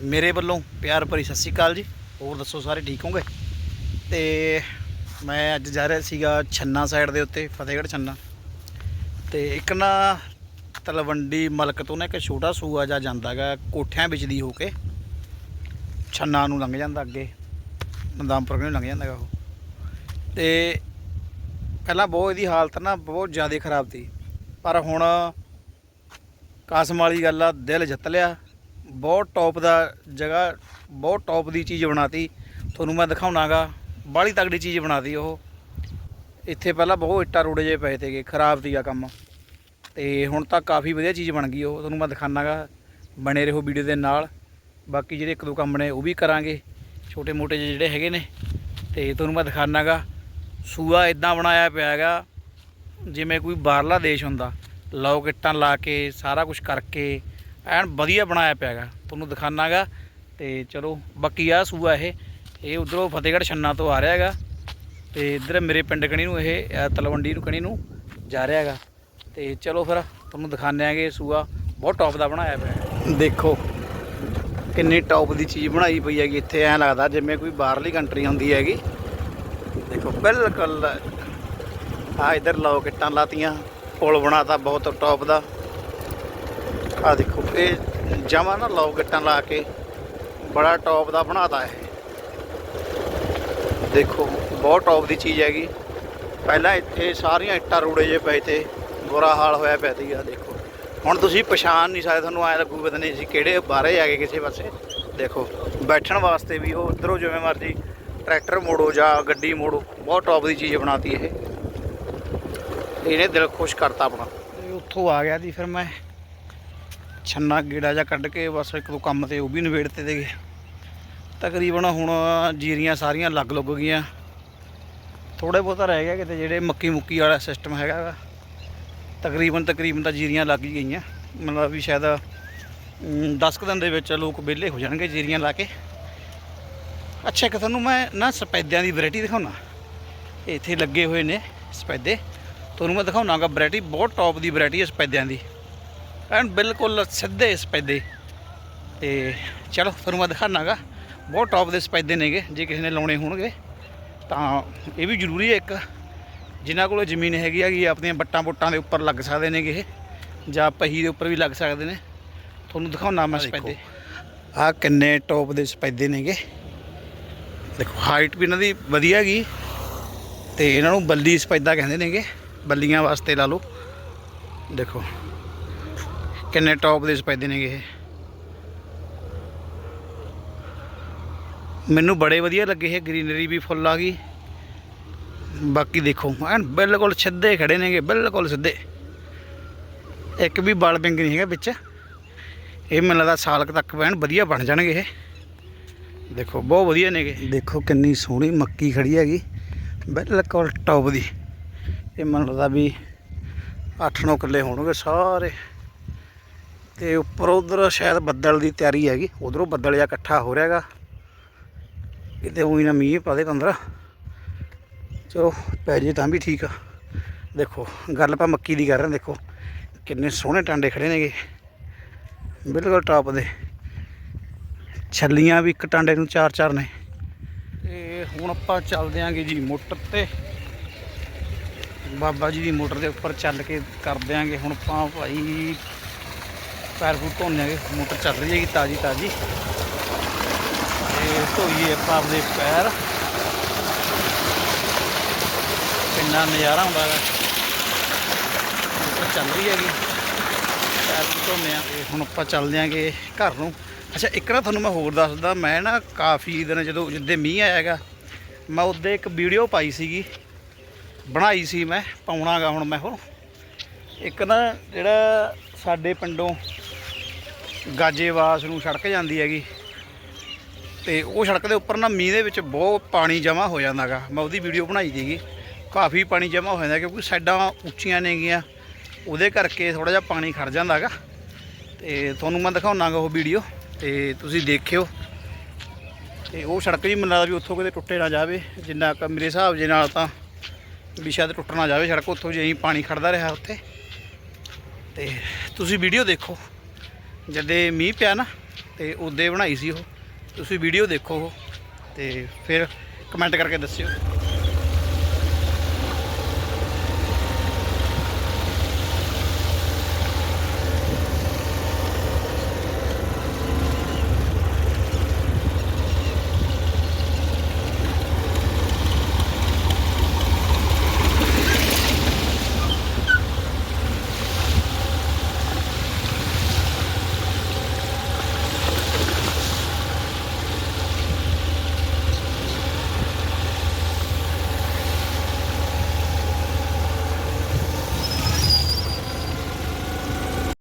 ਮੇਰੇ ਵੱਲੋਂ ਪਿਆਰ ਭਰੀ ਸਤਿ ਸ਼੍ਰੀ ਅਕਾਲ ਜੀ। ਹੋਰ ਦੱਸੋ ਸਾਰੇ ਠੀਕ ਹੋਗੇ ਤੇ ਮੈਂ ਅੱਜ ਜਾ ਰਿਹਾ ਸੀਗਾ ਛੰਨਾ ਸਾਈਡ ਦੇ ਉੱਤੇ, ਫਤਿਹਗੜ੍ਹ ਛੰਨਾ। ਤੇ ਇੱਕ ਨਾ ਤਲਵੰਡੀ ਮਲਕ ਤੋਂ ਨਾ ਇੱਕ ਛੋਟਾ ਸੂਆ ਜਾ ਜਾਂਦਾਗਾ ਕੋਠਿਆਂ ਵਿੱਚ ਦੀ ਹੋ ਕੇ। ਛੰਨਾ ਨੂੰ ਲੰਘ ਜਾਂਦਾ ਅੱਗੇ, ਨਦਾਮਪੁਰ ਨੂੰ ਲੰਘ ਜਾਂਦਾਗਾ ਉਹ। ਤੇ ਪਹਿਲਾਂ ਬਹੁਤ ਇਹਦੀ ਹਾਲਤ ਨਾ ਬਹੁਤ ਜ਼ਿਆਦਾ ਖਰਾਬ ਸੀ। ਪਰ ਹੁਣ ਕਾਸਮ ਵਾਲੀ ਗੱਲ ਆ, ਦਿਲ ਜਿੱਤ ਲਿਆ। ਬਹੁਤ ਟੌਪ ਦਾ ਜਗ੍ਹਾ, ਬਹੁਤ ਟੌਪ ਦੀ ਚੀਜ਼ ਬਣਾਤੀ। ਤੁਹਾਨੂੰ ਮੈਂ ਦਿਖਾਉਣਾਗਾ, ਬਾਹਲੀ ਤਗੜੀ ਚੀਜ਼ ਬਣਾਤੀ ਉਹ। ਇੱਥੇ ਪਹਿਲਾਂ ਬਹੁਤ ਇੱਟਾਂ ਰੋੜੇ ਜੇ ਪਏ ਤੇਗੇ ਖਰਾਬ ਸੀਗਾ ਕੰਮ। ਤੇ ਹੁਣ ਤਾਂ ਕਾਫੀ ਵਧੀਆ ਚੀਜ਼ ਬਣ ਗਈ ਉਹ, ਤੁਹਾਨੂੰ ਮੈਂ ਦਿਖਾਣਾਗਾ ਬਣੇ ਰਹੋ ਵੀਡੀਓ ਦੇ ਨਾਲ। ਬਾਕੀ ਜਿਹੜੇ ਇੱਕ ਦੋ ਕੰਮ ਨੇ, ਉਹ ਵੀ ਕਰਾਂਗੇ। ਛੋਟੇ ਮੋਟੇ ਜਿਹੇ ਜਿਹੜੇ ਹੈਗੇ ਨੇ। ਤੇ ਤੁਹਾਨੂੰ ਮੈਂ ਦਿਖਾਣਾਗਾ ਸੂਆ ਇਦਾਂ ਬਣਾਇਆ ਪਿਆ ਹੈਗਾ ਜਿਵੇਂ ਕੋਈ ਬਾਹਰਲਾ ਦੇਸ਼ ਹੁੰਦਾ। ਲੋਕ ਇੱਟਾਂ ਲਾ ਕੇ, ਸਾਰਾ ਕੁਝ ਕਰਕੇ ਐਨ ਵਧੀਆ ਬਣਾਇਆ ਪਿਆ ਹੈਗਾ। ਤੁਹਾਨੂੰ ਦਿਖਾਣਾਗਾ ਤੇ ਚਲੋ, ਬਾਕੀ ਆ ਸੂਆ ਇਹ ਇਹ ਉਧਰੋਂ ਫਤਿਹਗੜ੍ਹ ਛੰਨਾ ਤੋਂ ਆ ਰਿਹਾ ਹੈਗਾ। ਤੇ ਇੱਧਰ ਮੇਰੇ ਪਿੰਡ ਕਣੀ ਨੂੰ ਇਹ ਤਲਵੰਡੀ ਨੂੰ ਕਣੀ ਨੂੰ ਜਾ ਰਿਹਾ ਹੈਗਾ। ਤੇ ਚਲੋ ਫਿਰ, ਤੁਹਾਨੂੰ ਦਿਖਾਉਂਦੇ ਆਂਗੇ ਸੂਆ। ਬਹੁਤ ਟੌਪ ਦਾ ਬਣਾਇਆ ਪਿਆ ਦੇਖੋ, ਕਿੰਨੀ ਟੌਪ ਦੀ ਚੀਜ਼ ਬਣਾਈ ਪਈ ਹੈਗੀ। ਇੱਥੇ ਐਂ ਲੱਗਦਾ ਜਿਵੇਂ ਕੋਈ ਬਾਹਰਲੀ ਕੰਟਰੀ ਹੁੰਦੀ ਹੈਗੀ। ਦੇਖੋ, ਬਿਲਕੁਲ। ਆ ਇਧਰ ਲੋਕ ਕਿੱਟਾਂ ਲਾਤੀਆਂ। ਪੁਲ ਬਣਾਤਾ ਬਹੁਤ ਟੌਪ ਦਾ। ਆ ਦੇਖੋ, ਇਹ ਜਮਾ ਨਾ ਲੋਕ ਇੱਟਾਂ ਲਾ ਕੇ, ਬੜਾ ਟੌਪ ਦਾ ਬਣਾਤਾ ਇਹ। ਦੇਖੋ, ਬਹੁਤ ਟੌਪ ਦੀ ਚੀਜ਼ ਹੈਗੀ। ਪਹਿਲਾਂ ਇੱਥੇ ਸਾਰੀਆਂ ਇੱਟਾਂ ਰੂੜੇ ਜੇ ਪਏ ਤੇ ਬੁਰਾ ਹਾਲ ਹੋਇਆ ਪਿਆ ਸੀਗਾ, ਦੇਖੋ। ਹੁਣ ਤੁਸੀਂ ਪਛਾਣ ਨਹੀਂ ਸਕਦੇ, ਤੁਹਾਨੂੰ ਐ ਲੱਗੂ ਪਤਾ ਨਹੀਂ ਸੀ ਕਿਹੜੇ ਬਾਹਰੇ ਆ ਗਏ ਕਿਸੇ ਪਾਸੇ। ਦੇਖੋ, ਬੈਠਣ ਵਾਸਤੇ ਵੀ ਉਹ ਉਧਰੋਂ ਜਿਵੇਂ ਮਰਜ਼ੀ ਟਰੈਕਟਰ ਮੋੜੋ ਜਾਂ ਗੱਡੀ ਮੋੜੋ, ਬਹੁਤ ਟੌਪ ਦੀ ਚੀਜ਼ ਬਣਾਤੀ ਇਹ। ਇਹਨੇ ਦਿਲ ਖੁਸ਼ ਕਰਤਾ ਆਪਣਾ। ਉੱਥੋਂ ਆ ਗਿਆ ਜੀ, ਫਿਰ ਮੈਂ ਛੰਨਾ ਗੇੜਾ ਜਾਂ ਕੱਢ ਕੇ ਬਸ ਇੱਕ ਦੋ ਕੰਮ ਤੇ ਉਹ ਵੀ ਨਿਬੇੜਤੇ ਦੇਗੇ ਤਕਰੀਬਨ ਹੁਣ ਜੀਰੀਆਂ ਸਾਰੀਆਂ ਲੱਗ ਲੁੱਗ ਗਈਆਂ। ਥੋੜੇ ਬਹੁਤਾ ਰਹਿ ਗਿਆ ਕਿਤੇ ਜਿਹੜੇ ਮੱਕੀ ਮੁੱਕੀ ਵਾਲਾ ਸਿਸਟਮ ਹੈਗਾ ਤਕਰੀਬਨ ਤਕਰੀਬਨ ਤਾਂ ਜੀਰੀਆਂ ਲੱਗ ਹੀ ਗਈਆਂ। ਮਤਲਬ ਵੀ ਸ਼ਾਇਦ 10 ਕੁ ਦਿਨ ਦੇ ਵਿੱਚ ਲੋਕ ਵਿਹਲੇ ਹੋ ਜਾਣਗੇ ਜੀਰੀਆਂ ਲਾ ਕੇ। ਅੱਛਾ, ਇੱਕ ਤੁਹਾਨੂੰ ਮੈਂ ਨਾ ਸਪੈਦਿਆਂ ਦੀ ਵੈਰਾਈਟੀ ਦਿਖਾਉਣਾ। ਇੱਥੇ ਲੱਗੇ ਹੋਏ ਨੇ ਸਪੈਦੇ। ਤੁਹਾਨੂੰ ਮੈਂ ਦਿਖਾਉਣਾਗਾ ਵੈਰਾਈਟੀ ਬਹੁਤ ਟੌਪ ਦੀ ਵੈਰਾਈਟੀ ਹੈ ਸਪੈਦਿਆਂ ਦੀ। ਐਨ ਬਿਲਕੁਲ ਸਿੱਧੇ ਸਪੈਦੇ। ਤੇ ਚਲੋ ਤੁਹਾਨੂੰ ਮੈਂ ਦਿਖਾਣਾਗਾ ਬਹੁਤ ਟੌਪ ਦੇ ਸਪੈਦੇ ਨੇਗੇ ਜੇ ਕਿਸੇ ਨੇ ਲਾਉਣੇ ਹੋਣਗੇ ਤਾਂ ਇਹ ਵੀ ਜ਼ਰੂਰੀ ਹੈ ਇੱਕ। ਜਿਨ੍ਹਾਂ ਕੋਲ ਜ਼ਮੀਨ ਹੈਗੀ ਹੈਗੀ ਆਪਣੀਆਂ ਬੱਟਾਂ ਬੁੱਟਾਂ ਦੇ ਉੱਪਰ ਲੱਗ ਸਕਦੇ ਨੇਗੇ ਇਹ ਜਾਂ ਪਹੀ ਦੇ ਉੱਪਰ ਵੀ ਲੱਗ ਸਕਦੇ ਨੇ। ਤੁਹਾਨੂੰ ਦਿਖਾਉਣਾ ਮੈਂ ਸਪੈਦੇ। ਆਹ ਕਿੰਨੇ ਟੌਪ ਦੇ ਸਪੈਦੇ ਨੇਗੇ। ਦੇਖੋ ਹਾਈਟ ਵੀ ਇਹਨਾਂ ਦੀ ਵਧੀਆ ਹੈਗੀ। ਤੇ ਇਹਨਾਂ ਨੂੰ ਬੱਲੀ ਸਪੈਦਾ ਕਹਿੰਦੇ ਨੇਗੇ। ਬੱਲੀਆਂ ਵਾਸਤੇ ਲਾ ਲਓ। ਦੇਖੋ। ਕਿੰਨੇ ਟੌਪ ਦੇ ਸਪੈਦੇ ਨੇਗੇ ਇਹ? ਮੈਨੂੰ ਬੜੇ ਵਧੀਆ ਲੱਗੇ ਇਹ ਗ੍ਰੀਨਰੀ ਵੀ ਫੁੱਲ ਆ ਗਈ। ਬਾਕੀ ਦੇਖੋ, ਐਨ ਬਿਲਕੁਲ ਸਿੱਧੇ ਖੜੇ ਨੇਗੇ, ਬਿਲਕੁਲ ਸਿੱਧੇ। ਇੱਕ ਵੀ ਬਲ ਬਿੰਗ ਨਹੀਂ ਹੈਗਾ ਵਿੱਚ। ਇਹ ਮੈਨੂੰ ਲੱਗਦਾ ਸਾਲ ਕੁ ਤੱਕ ਪੈਣ ਵਧੀਆ ਬਣ ਜਾਣਗੇ ਇਹ। ਦੇਖੋ, ਬਹੁਤ ਵਧੀਆ ਨੇਗੇ। ਦੇਖੋ ਕਿੰਨੀ ਸੋਹਣੀ ਮੱਕੀ ਖੜੀ ਹੈਗੀ, ਬਿਲਕੁਲ ਟੌਪ ਦੀ। ਇਹ ਮੈਨੂੰ ਲੱਗਦਾ ਵੀ 8-9 ਕਿੱਲੇ ਹੋਣਗੇ ਸਾਰੇ। ਤੇ ਉੱਪਰ ਉਧਰ ਸ਼ਾਇਦ ਬੱਦਲ ਦੀ ਤਿਆਰੀ ਹੈਗੀ, ਉਧਰੋਂ ਬੱਦਲ ਜਿਹਾ ਇਕੱਠਾ ਹੋ ਰਿਹਾਗਾ। ਕਿਤੇ ਉਹੀ ਨਾ ਮੀਂਹ ਪਾ ਦੇ 15 ਚਲੋ, ਪੈ ਜੇ ਤਾਂ ਵੀ ਠੀਕ ਆ। ਦੇਖੋ, ਗੱਲ ਆਪਾਂ ਮੱਕੀ ਦੀ ਕਰ ਰਹੇ ਹਾਂ, ਦੇਖੋ। ਕਿੰਨੇ ਸੋਹਣੇ ਟਾਂਡੇ ਖੜੇ ਨੇਗੇ। ਬਿਲਕੁਲ ਟਾਪ ਦੇ। ਛੱਲੀਆਂ ਵੀ ਇੱਕ ਟਾਂਡੇ ਨੂੰ ਚਾਰ ਚਾਰ ਨੇ। ਤੇ ਹੁਣ ਆਪਾਂ ਚੱਲਦੇ ਆਂਗੇ ਜੀ ਮੋਟਰ ਤੇ। ਬਾਬਾ ਜੀ ਦੀ ਮੋਟਰ ਦੇ ਉੱਪਰ ਚੱਲ ਕੇ ਕਰ ਦਿਆਂਗੇ ਹੁਣ ਆਪਾਂ ਭਾਈ ਪੈਰ ਫੂਟ ਧੋਣੇ ਆਂਗੇ ਮੋਟਰ ਚੱਲ ਰਹੀ ਹੈਗੀ ਤਾਜੀ ਤਾਜੀ। ਤੇ ਧੋਈਏ ਆਪਾਂ ਆਪਦੇ ਪੈਰ। ਕਿੰਨਾ ਨਜ਼ਾਰਾ ਹੁੰਦਾ ਹੈ ਮੋਟਰ ਚੱਲ ਰਹੀ ਹੈਗੀ। ਪੈਰ ਫੂਟ ਧੋਣੇ ਆ। ਹੁਣ ਆਪਾਂ ਚੱਲਦੇ ਆਂਗੇ ਘਰ ਨੂੰ। ਅੱਛਾ, ਇੱਕ ਨਾ ਤੁਹਾਨੂੰ ਮੈਂ ਹੋਰ ਦੱਸਦਾ ਮੈਂ ਨਾ ਕਾਫੀ ਦਿਨ ਜਦੋਂ ਜਿੱਦੇ ਮੀਂਹ ਆਇਆ ਹੈਗਾ, ਮੈਂ ਉਹਦੇ ਇੱਕ ਵੀਡੀਓ ਪਾਈ ਸੀਗੀ। ਬਣਾਈ ਸੀ ਮੈਂ ਪਾਉਣਾਗਾ ਹੁਣ ਮੈਂ ਹੋਰ ਇੱਕ ਨਾ ਜਿਹੜਾ ਸਾਡੇ ਪਿੰਡੋਂ ਗਾਜੇਵਾਸ ਨੂੰ ਸੜਕ ਜਾਂਦੀ ਹੈਗੀ। ਤੇ ਉਹ ਸੜਕ ਦੇ ਉੱਪਰ ਨਾ ਮੀਂਹ ਦੇ ਵਿੱਚ ਬਹੁਤ ਪਾਣੀ ਜਮ੍ਹਾਂ ਹੋ ਜਾਂਦਾਗਾ। ਮੈਂ ਉਹਦੀ ਵੀਡੀਓ ਬਣਾਈ ਸੀਗੀ। ਕਾਫੀ ਪਾਣੀ ਜਮ੍ਹਾਂ ਹੋ ਜਾਂਦਾ ਕਿਉਂਕਿ ਸਾਈਡਾਂ ਉੱਚੀਆਂ ਨੇਗੀਆਂ ਉਹਦੇ ਕਰਕੇ ਥੋੜਾ ਜਿਹਾ ਪਾਣੀ ਖੜ ਜਾਂਦਾਗਾ। ਤੇ ਤੁਹਾਨੂੰ ਮੈਂ ਦਿਖਾਉਣਾਗਾ ਉਹ ਵੀਡੀਓ। ਤੇ ਤੁਸੀਂ ਦੇਖਿਓ। ਤੇ ਉਹ ਸੜਕ ਵੀ ਮੈਨੂੰ ਵੀ ਉੱਥੋਂ ਕਿਤੇ ਟੁੱਟੇ ਨਾ ਜਾਵੇ। ਜਿੰਨਾ ਕੁ ਮੇਰੇ ਹਿਸਾਬ ਦੇ ਨਾਲ ਤਾਂ ਵੀ ਸ਼ਾਇਦ ਟੁੱਟ ਨਾ ਜਾਵੇ ਸੜਕ। ਉੱਥੋਂ ਜੇ ਪਾਣੀ ਖੜਦਾ ਰਿਹਾ ਉੱਥੇ। ਤੇ ਤੁਸੀਂ ਵੀਡੀਓ ਦੇਖੋ। ਜਦੇ ਮੀਂਹ ਪਿਆ ਨਾ, ਤੇ ਉਹਦੇ ਬਣਾਈ ਸੀ ਉਹ। ਤੁਸੀਂ ਵੀਡੀਓ ਦੇਖੋ ਉਹ, ਤੇ ਫਿਰ ਕਮੈਂਟ ਕਰਕੇ ਦੱਸਿਓ।